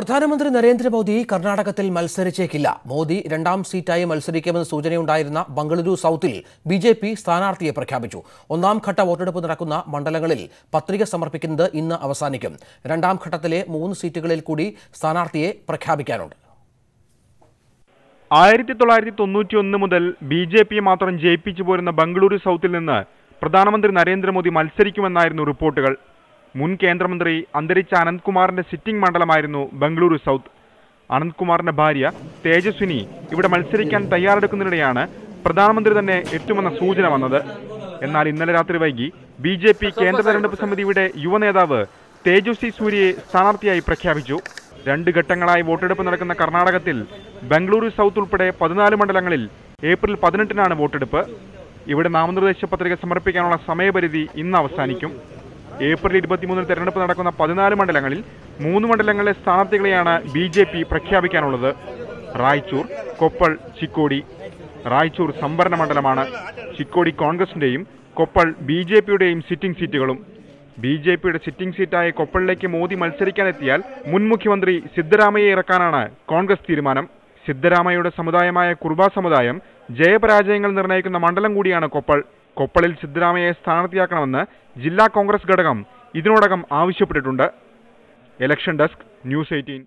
പ്രധാനമന്ത്രി നരേന്ദ്രമോദി കർണാടകത്തിൽ മത്സരിച്ചേക്കില്ല. മോദി രണ്ടാം സീറ്റായി മത്സരിക്കുമെന്ന് സൂചനയുണ്ടായിരുന്ന ബംഗളൂരു സൌത്തിൽ ബി ജെ പി സ്ഥാനാർത്ഥിയെ പ്രഖ്യാപിച്ചു. ഒന്നാം ഘട്ട വോട്ടെടുപ്പ് നടക്കുന്ന മണ്ഡലങ്ങളിൽ പത്രിക സമർപ്പിക്കുന്നത് ഇന്ന് അവസാനിക്കും. രണ്ടാം ഘട്ടത്തിലെ മൂന്ന് സീറ്റുകളിൽ കൂടി സ്ഥാനാർത്ഥിയെ പ്രഖ്യാപിക്കാനുണ്ട്. ആയിരത്തി തൊള്ളായിരത്തി തൊണ്ണൂറ്റി ഒന്ന് മുതൽ ബി ജെ പി മാത്രം ജയിപ്പിച്ചു പോരുന്ന ബംഗളൂരു സൌത്തിൽ നിന്ന് പ്രധാനമന്ത്രി നരേന്ദ്രമോദി മത്സരിക്കുമെന്നായിരുന്നു റിപ്പോർട്ടുകൾ. മുൻ കേന്ദ്രമന്ത്രി അന്തരിച്ച അനന്ത്കുമാറിന്റെ സിറ്റിംഗ് മണ്ഡലമായിരുന്നു ബംഗളൂരു സൗത്ത്. അനന്ത്കുമാറിന്റെ ഭാര്യ തേജസ്വിനി ഇവിടെ മത്സരിക്കാൻ തയ്യാറെടുക്കുന്നതിനിടെയാണ് പ്രധാനമന്ത്രി തന്നെ എത്തുമെന്ന സൂചന വന്നത്. എന്നാൽ ഇന്നലെ രാത്രി വൈകി ബി ജെ പി കേന്ദ്ര തെരഞ്ഞെടുപ്പ് സമിതിയുടെ യുവനേതാവ് തേജസ്വി സൂര്യയെ സ്ഥാനാർത്ഥിയായി പ്രഖ്യാപിച്ചു. രണ്ട് ഘട്ടങ്ങളായി വോട്ടെടുപ്പ് നടക്കുന്ന കർണാടകത്തിൽ ബംഗളൂരു സൗത്ത് ഉൾപ്പെടെ പതിനാല് മണ്ഡലങ്ങളിൽ ഏപ്രിൽ പതിനെട്ടിനാണ് വോട്ടെടുപ്പ്. ഇവിടെ നാമനിർദ്ദേശ പത്രിക സമർപ്പിക്കാനുള്ള സമയപരിധി ഇന്ന് അവസാനിക്കും. ഏപ്രിൽ ഇരുപത്തിമൂന്നിന് തെരഞ്ഞെടുപ്പ് നടക്കുന്ന പതിനാല് മണ്ഡലങ്ങളിൽ മൂന്ന് മണ്ഡലങ്ങളിലെ സ്ഥാനാർത്ഥികളെയാണ് ബി ജെ പി പ്രഖ്യാപിക്കാനുള്ളത്. റായ്ചൂർ കൊപ്പൾ ചിക്കോടി. റായ്ചൂർ സംവരണ മണ്ഡലമാണ് ചിക്കോടി കോൺഗ്രസിന്റെയും കൊപ്പൾ ബി ജെ പിയുടെയും സിറ്റിംഗ് സീറ്റുകളും. ബി ജെ പിയുടെ സിറ്റിംഗ് സീറ്റായ കൊപ്പളിലേക്ക് മോദി മത്സരിക്കാനെത്തിയാൽ മുൻ മുഖ്യമന്ത്രി സിദ്ധരാമയെ ഇറക്കാനാണ് കോൺഗ്രസ് തീരുമാനം. സിദ്ധരാമയുടെ സമുദായമായ കുർബ സമുദായം ജയപരാജയങ്ങൾ നിർണയിക്കുന്ന മണ്ഡലം കൂടിയാണ് കൊപ്പൾ. കൊപ്പളിൽ സിദ്ധരാമയ്യെ സ്ഥാനാർത്ഥിയാക്കണമെന്ന് ജില്ലാ കോൺഗ്രസ് ഘടകം ഇതിനോടകം ആവശ്യപ്പെട്ടിട്ടുണ്ട്. Election desk news eighteen